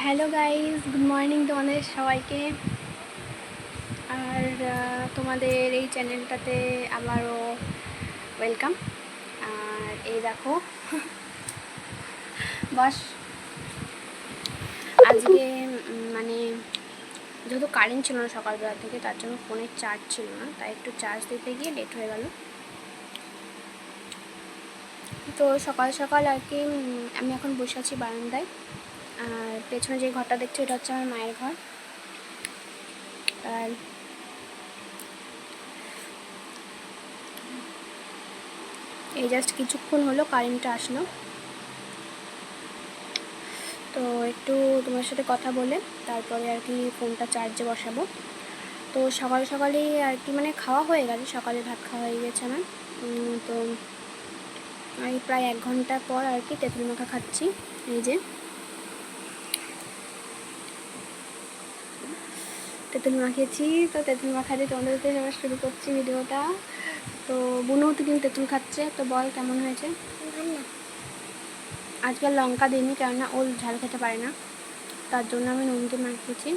Hello guys good morning তোমাদের সবাইকে। আর তোমাদের এই চ্যানেলটাতে আবারও ওয়েলকাম। আর এই দেখো, বাস, আজকে মানে যেহেতু কারেন্ট ছিল না সকালবেলা থেকে, তার জন্য ফোনের চার্জ ছিল না, তাই একটু চার্জ দিতে গিয়ে লেট হয়ে গেল। তো সকাল সকাল আর কি আমি এখন বসে আছি বারান্দায়। আর পেছনে যে ঘরটা দেখছ এটা হচ্ছে আমার মায়ের ঘর। আর এই জাস্ট কিছুক্ষণ হলো কারেন্টটা আসলো। তো একটু তোমার সাথে কথা বলে, তারপরে আর কি ফোনটা চার্জে বসাবো। তো সকাল সকালেই আর কি মানে খাওয়া হয়ে গেছে, সকালে ভাত খাওয়া হয়ে গেছে আমার। তো আমি প্রায় এক ঘণ্টা পর আর কি তেঁতুল মাখা খাচ্ছি, এই যে। তেঁতুল মাখিয়েছি তো তেঁতুল মাখা দিয়ে তোমাদের সাথে এবার শুরু করছি ভিডিওটা। তো বুনু তো কিন্তু তেঁতুল খাচ্ছে তো বল কেমন হয়েছে? আজকাল লঙ্কা দিইনি কেননা ও ঝাল খেতে পারে না। তার জন্য আমি নুন দিয়ে মাখিয়েছি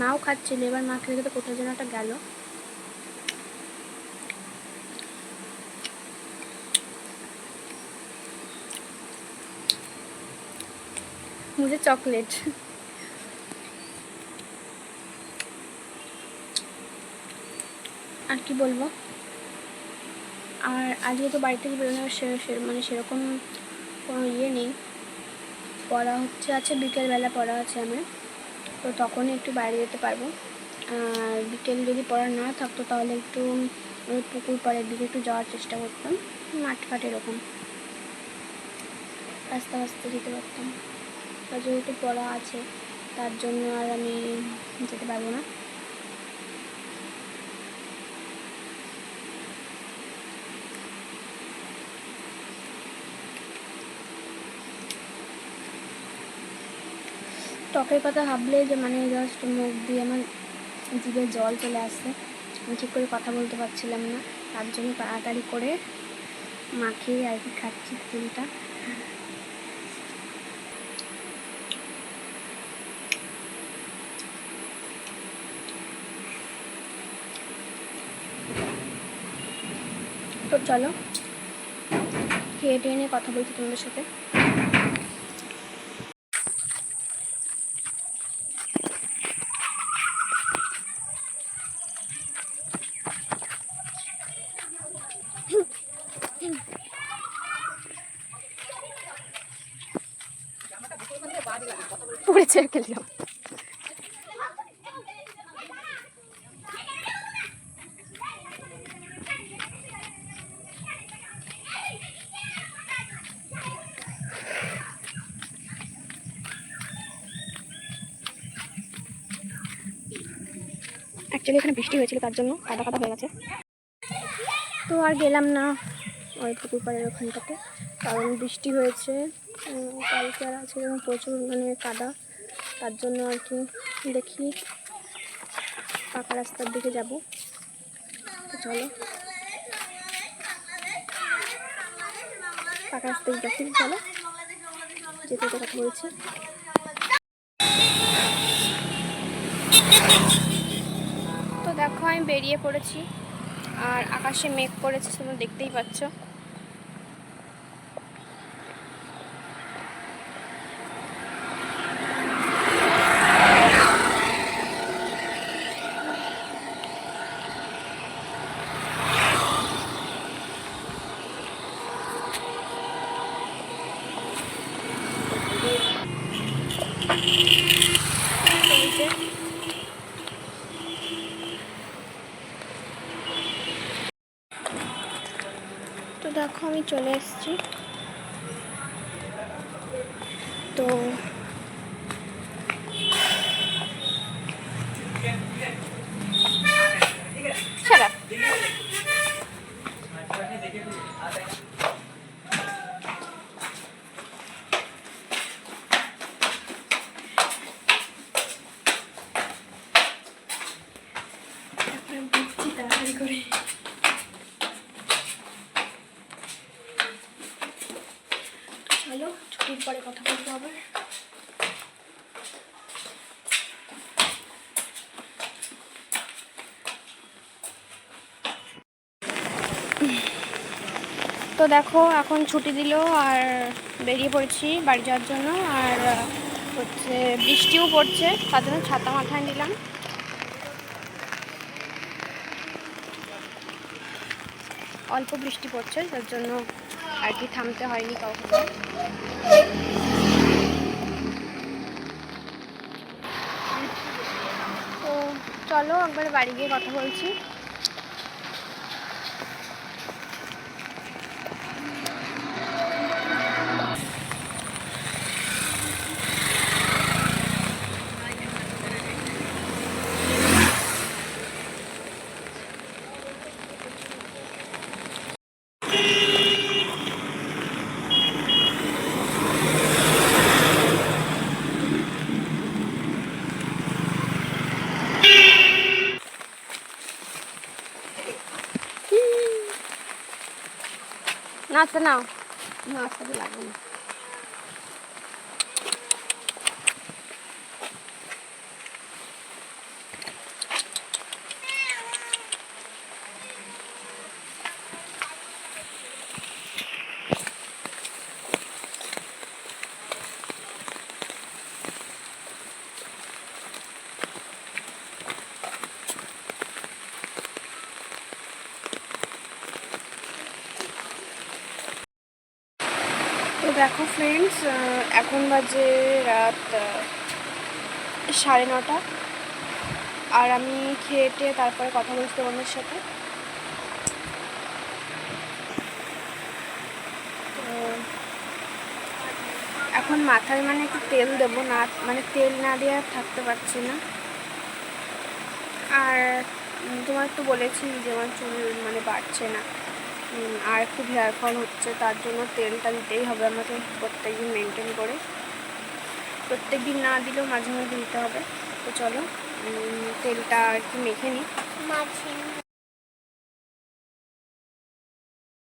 মাও খাচ্ছিল এবার মা খেতে তো কোথাও যেন একটা গেল। মুঝে চকলেট। কি বলব? আর আজকে তো বাড়ি থেকে সে- মানে সেরকম কোনো ইয়ে নেই। পড়া হচ্ছে আছে বিকেলবেলা পড়া আছে আমার। তো তখনই একটু বাইরে যেতে পারব। আর বিকেল যদি পড়া না থাকতো তাহলে একটু পুকুর পাড়ের দিকে একটু যাওয়ার চেষ্টা করতাম। মাঠ ফাট এরকম। আস্তে আস্তে যেতে পারতাম। আর যেহেতু পড়া আছে, তার জন্য আর আমি যেতে পারব না। টকের কথা ভাবলে যে মানে জাস্ট মুখ দিয়ে আমার জিভে জল চলে আসছে। আমি ঠিক করে কথা বলতে পারছিলাম না। তার জন্য তাড়াতাড়ি করে মাখিয়ে আর কি খাচ্ছি তেলটা। তো চলো, খেয়ে টেয়ে নিয়ে কথা বলছি তোমাদের সাথে। পড়েছে খেললাম অ্যাকচুয়ালি এখানে বৃষ্টি হয়েছিল, তার জন্য কাদা কাদা হয়ে গেছে। তো আর গেলাম না, ওই পুকুর পাড়ের ওখানটাতে, কারণ বৃষ্টি হয়েছে। কালকে আর আছে প্রচুর মানে কাদা। তার জন্য আর কি দেখি পাকা রাস্তার দিকে যাব। চলো। পাকা রাস্তায় দেখি চলো। যেতে কথা বলছি। তো দেখো, আমি বেরিয়ে পড়েছি। আর আকাশে মেঘ করেছে, তোমরা দেখতেই পাচ্ছ। তো দেখো আমি চলে এসেছি তো Shut. করি চলো, ছুটির পরে কথা বলব আবার। তো দেখো, এখন ছুটি দিল আর বেরিয়ে পড়েছি বাড়ি যাওয়ার জন্য। আর, হচ্ছে বৃষ্টিও পড়ছে, তার জন্য ছাতা মাথায় নিলাম। অল্প বৃষ্টি পড়ছে তার জন্য আর কি থামতে হয়নি কাউকে তো চলো একবার বাড়ি গিয়ে কথা বলছি। Nossa, não. Nossa. দেখো ফ্রেন্ডস এখন বাজে রাত সাড়ে নটা। আর আমি খেয়ে তারপরে কথা বলছি তোমাদের সাথে। এখন মাথায় মানে একটু তেল দেবো না মানে তেল না দিয়ে আর থাকতে পারছি না। আর তোমার তো বলেছি যে আমার চুল মানে বাড়ছে না। আর একটু হেয়ার ফল হচ্ছে, তার জন্য তেলটা দিতেই হবে আমাকে প্রত্যেক দিন মেনটেন করে। প্রত্যেক দিন না দিলেও মাঝে মাঝে দিতে হবে। তো চলো তেলটা একটু মেখে নিই। মাঝে